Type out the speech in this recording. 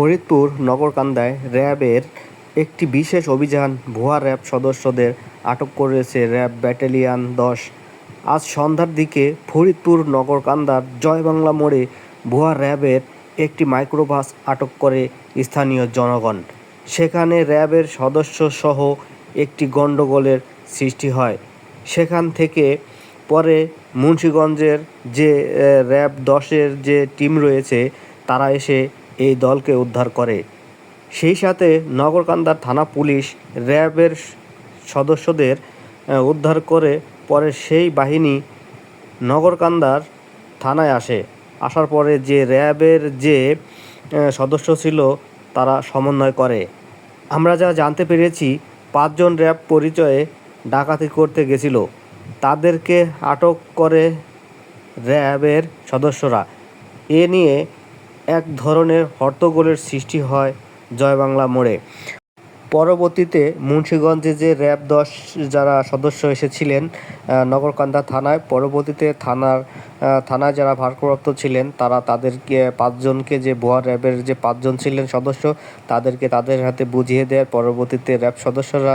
ফরিদপুর নগরকান্দায় র্যাবের একটি বিশেষ অভিযান ভুয়া র্যাব সদস্যদের আটক করেছে র্যাব ব্যাটালিয়ন দশ। আজ সন্ধ্যার দিকে ফরিদপুর নগরকান্দার জয়বাংলা মোড়ে ভুয়া র্যাবের একটি মাইক্রোবাস আটক করে স্থানীয় জনগণ। সেখানে র্যাবের সদস্যসহ একটি গণ্ডগোলের সৃষ্টি হয়। সেখান থেকে পরে মুন্সীগঞ্জের যে র্যাব দশের যে টিম রয়েছে, তারা এসে এই দলকে উদ্ধার করে। সেই সাথে নগরকান্দার থানা পুলিশ, র্যাবের সদস্যদের উদ্ধার করে পরে সেই বাহিনী নগরকান্দার থানায় আসে। আসার পরে যে র্যাবের যে সদস্য ছিল, তারা সমন্বয় করে। আমরা যা জানতে পেরেছি, পাঁচজন র্যাব পরিচয়ে ডাকাতি করতে গেছিল। তাদেরকে আটক করে র্যাবের সদস্যরা। এ নিয়ে এক ধরনের হট্টগোলের সৃষ্টি হয় জয়বাংলা মোড়ে। পরবর্তীতে মুন্সীগঞ্জে যে র্যাব দশ যারা সদস্য এসেছিলেন নগরকান্দা থানায়, পরবর্তীতে থানার থানায় যারা ভারপ্রাপ্ত ছিলেন, তারা তাদেরকে পাঁচজনকে যে ভুয়া র্যাবের যে পাঁচজন ছিলেন সদস্য, তাদেরকে তাদের হাতে বুঝিয়ে দেয় পরবর্তীতে র্যাব সদস্যরা